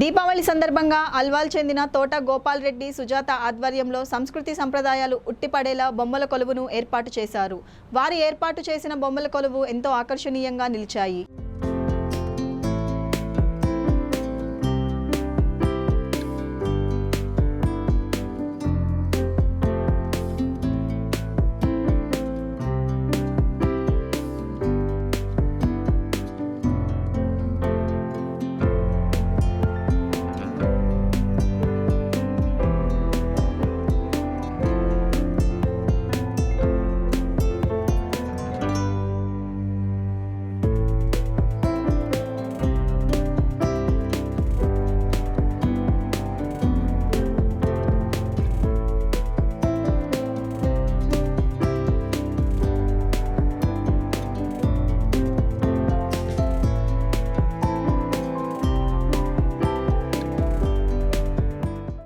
దీపావళి సందర్భంగా అల్వాల్ చెందిన తోట గోపాల్ రెడ్డి సుజాత ఆధ్వర్యంలో సంస్కృతి సంప్రదాయాలు ఉట్టిపడేలా బొమ్మల కొలువును ఏర్పాటు చేశారు. వారు ఏర్పాటు చేసిన బొమ్మల కొలువు ఎంతో ఆకర్షణీయంగా నిలిచాయి.